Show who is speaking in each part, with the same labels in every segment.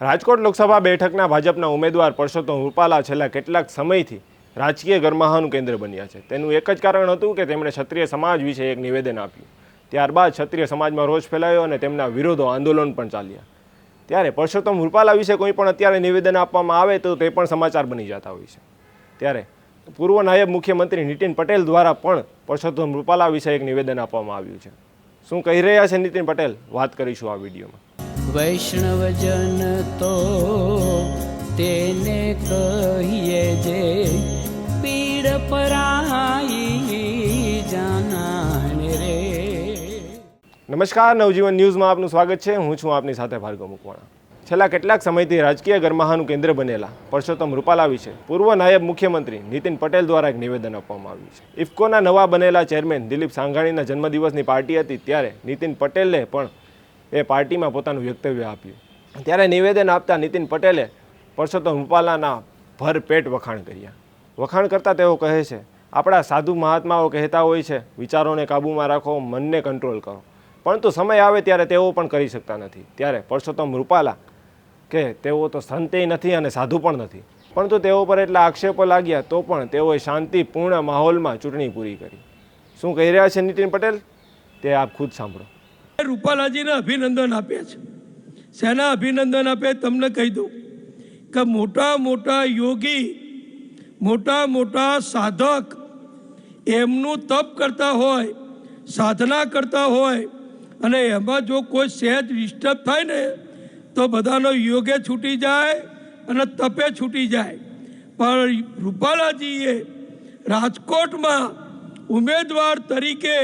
Speaker 1: રાજકોટ લોકસભા બેઠકના ભાજપના ઉમેદવાર પરસોત્તમ રૂપાલા છેલ્લા કેટલાક સમયથી રાજકીય ગરમાહાનું કેન્દ્ર બન્યા છે. તેનું એક જ કારણ હતું કે તેમણે ક્ષત્રિય સમાજ વિશે એક નિવેદન આપ્યું. ત્યારબાદ ક્ષત્રિય સમાજમાં રોષ ફેલાયો અને તેમના વિરોધો આંદોલન પણ ચાલ્યા. ત્યારે પરસોત્તમ રૂપાલા વિશે કોઈ પણ અત્યારે નિવેદન આપવામાં આવે તો તે પણ સમાચાર બની જતા હોય છે. ત્યારે પૂર્વ નાયબ મુખ્યમંત્રી નીતિન પટેલ દ્વારા પણ પરસોત્તમ રૂપાલા વિશે એક નિવેદન આપવામાં આવ્યું છે. શું કહી રહ્યા છે નીતિન પટેલ? વાત કરીશું આ વિડીયોમાં.
Speaker 2: વૈષ્ણવજન તો તેને કહીએ જે પીડ પરાઈ જાનાને રે.
Speaker 1: નમસ્કાર, નવજીવન ન્યૂઝમાં આપનું સ્વાગત છે. હું છું આપની સાથે ભાર્ગવ મુકવાણા. છેલ્લા કેટલાક સમયથી રાજકીય ગરમાહાનું કેન્દ્ર બનેલા પરસોત્તમ રૂપાલા વિશે પૂર્વ નાયબ મુખ્યમંત્રી નીતિન પટેલ દ્વારા એક નિવેદન આપવામાં આવ્યું છે. ઇફકોના નવા બનેલા ચેરમેન દિલીપ સાંઘાણીના જન્મદિવસની પાર્ટી હતી ત્યારે નીતિન પટેલે પણ એ પાર્ટીમાં પોતાનું વક્તવ્ય આપ્યું. ત્યારે નિવેદન આપતા નીતિન પટેલે પરસોત્તમ રૂપાલાના ભરપેટ વખાણ કર્યા. વખાણ કરતાં તેઓ કહે છે, આપણા સાધુ મહાત્માઓ કહેતા હોય છે, વિચારોને કાબૂમાં રાખો, મનને કંટ્રોલ કરો. પરંતુ સમય આવે ત્યારે તેઓ પણ કરી શકતા નથી. ત્યારે પરસોત્તમ રૂપાલા કે, તેઓ તો સંતે નથી અને સાધુ પણ નથી. પરંતુ તેઓ પર એટલા આક્ષેપો લાગ્યા તો પણ તેઓએ શાંતિપૂર્ણ માહોલમાં ચૂંટણી પૂરી કરી. શું કહી રહ્યા છે નીતિન પટેલ? તે આપ ખુદ સાંભળો.
Speaker 3: રૂપાલાજીને અભિનંદન આપ્યા છે. શેના અભિનંદન આપે તમને કહી દઉં કે મોટા મોટા યોગી, મોટા મોટા સાધક એમનું તપ કરતા હોય, સાધના કરતા હોય અને એમાં જો કોઈ સહેજ ડિસ્ટર્બ થાય ને, તો બધાનો યોગે છૂટી જાય અને તપે છૂટી જાય. પણ રૂપાલાજીએ રાજકોટમાં ઉમેદવાર તરીકે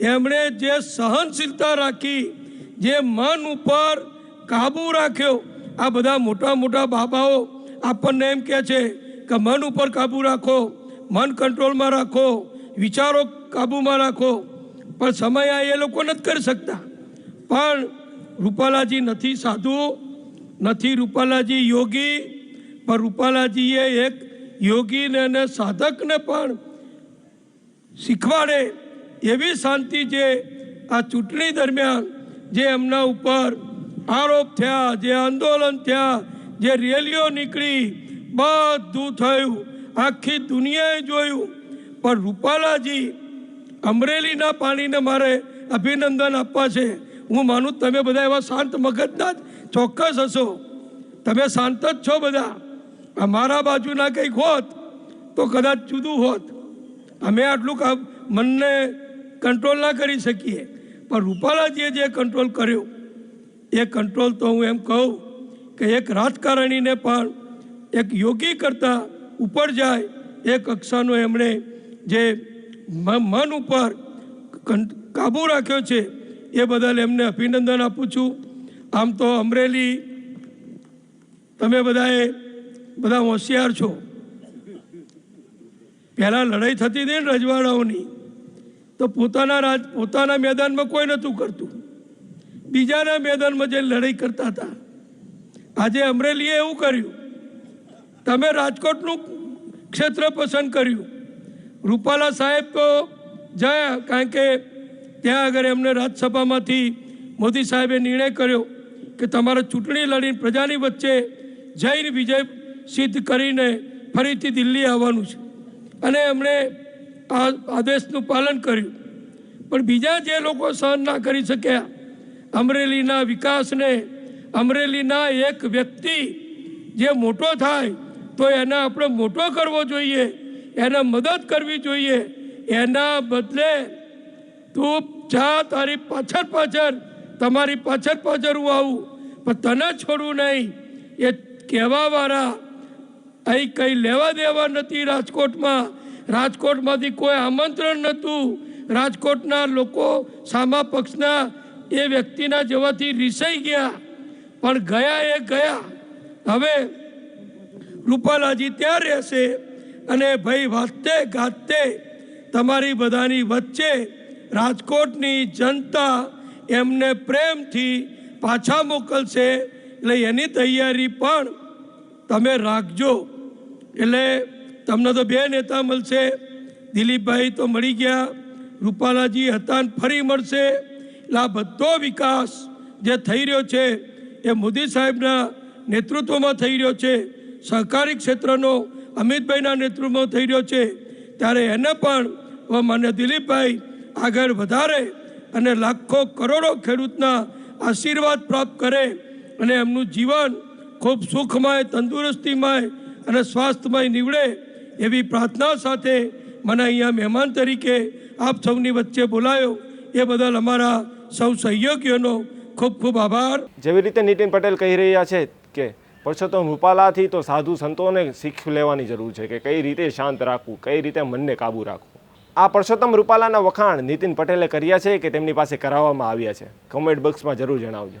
Speaker 3: એમણે જે સહનશીલતા રાખી, જે મન ઉપર કાબુ રાખ્યો, આ બધા મોટા મોટા બાબાઓ આપણને એમ કહે છે કે મન ઉપર કાબુ રાખો, મન કંટ્રોલમાં રાખો, વિચારો કાબૂમાં રાખો. પણ સમય એ લોકો નથી કરી શકતા. પણ રૂપાલાજી નથી સાધુ, નથી રૂપાલાજી યોગી, પણ રૂપાલાજીએ એક યોગીને અને સાધકને પણ શીખવાડે. એવી શાંતિ જે આ ચૂંટણી દરમિયાન જે એમના ઉપર આરોપ થયા, જે આંદોલન થયા, જે રેલીઓ નીકળી, બધું થયું, આખી દુનિયાએ જોયું. પણ રૂપાલાજી અમરેલીના પાણીને મારે અભિનંદન આપવા છે. હું માનું તમે બધા એવા શાંત મગજના જ ચોક્કસ હશો. તમે શાંત જ છો બધા. અમારા બાજુના કંઈક હોત તો કદાચ જુદું હોત. અમે આટલું મનને કંટ્રોલ ના કરી શકીએ. પણ રૂપાલાજીએ જે કંટ્રોલ કર્યો, એ કંટ્રોલ તો હું એમ કહું કે એક રાજકારણીને પણ એક યોગી કરતાં ઉપર જાય એ કક્ષાનો એમણે જે મન ઉપર કાબૂ રાખ્યો છે, એ બદલ એમને અભિનંદન આપું છું. આમ તો અમરેલી તમે બધાએ બધા હોશિયાર છો. પહેલાં લડાઈ થતી હતી ને રજવાડાઓની. તો પોતાના રાજ, પોતાના મેદાનમાં કોઈ નહોતું કરતું. બીજાના મેદાનમાં જે લડાઈ કરતા હતા. આજે અમરેલીએ એવું કર્યું. તમે રાજકોટનું ક્ષેત્ર પસંદ કર્યું. રૂપાલા સાહેબ તો જાય, કારણ કે ત્યાં આગળ એમને રાજ્યસભામાંથી મોદી સાહેબે નિર્ણય કર્યો કે તમારે ચૂંટણી લડીને પ્રજાની વચ્ચે જઈને વિજય સિદ્ધ કરીને ફરીથી દિલ્હી આવવાનું છે. અને એમણે આદેશનું પાલન કર્યું. પણ બીજા જે લોકો સહન ના કરી શક્યા, અમરેલીના વિકાસને, અમરેલીના એક વ્યક્તિ જે મોટો થાય, તો એને આપણે મોટો કરવો જોઈએ, એને મદદ કરવી જોઈએ. એના બદલે તું જા તારી પાછળ પાછળ, તમારી પાછળ પાછળ હું આવું. પણ તને છોડવું નહીં. એ કહેવાવાળા અહીં કંઈ લેવા દેવા નથી રાજકોટમાં. રાજકોટમાંથી કોઈ આમંત્રણ નહોતું. રાજકોટના લોકો સામા પક્ષના એ વ્યક્તિના જવાથી રીસાઈ ગયા. પણ ગયા એ ગયા. હવે રૂપાલાજી ત્યાં રહેશે અને ભાઈ વાતે ગાતે તમારી બધાની વચ્ચે રાજકોટની જનતા એમને પ્રેમથી પાછા મોકલશે. એટલે એની તૈયારી પણ તમે રાખજો. એટલે તમને તો બે નેતા મળશે. દિલીપભાઈ તો મળી ગયા. રૂપાલાજી હતા ફરી મળશે. એટલે આ બધો વિકાસ જે થઈ રહ્યો છે એ મોદી સાહેબના નેતૃત્વમાં થઈ રહ્યો છે. સહકારી ક્ષેત્રનો અમિતભાઈના નેતૃત્વમાં થઈ રહ્યો છે. ત્યારે એને પણ હવે માન્ય દિલીપભાઈ આગળ વધારે અને લાખો કરોડો ખેડૂતના આશીર્વાદ પ્રાપ્ત કરે અને એમનું જીવન ખૂબ સુખમય, તંદુરસ્તીમય અને સ્વાસ્થ્યમય નીવડે એવી પ્રાર્થના સાથે મને અહીંયા મહેમાન તરીકે આપ સૌની વચ્ચે બોલાયો. એ બદલ અમારા સૌ સહયોગીઓનો ખૂબ ખૂબ આભાર.
Speaker 1: જેવી રીતે નીતિન પટેલ કહી રહ્યા છે કે પરસોત્તમ રૂપાલાથી તો સાધુ સંતોને શીખ લેવાની જરૂર છે કે કઈ રીતે શાંત રાખવું, કઈ રીતે મનને કાબુ રાખવું. આ પરસોત્તમ રૂપાલાના વખાણ નીતિન પટેલે કર્યા છે કે તેમની પાસે કરાવવામાં આવ્યા છે. કમેન્ટ બોક્સમાં જરૂર જણાવજો.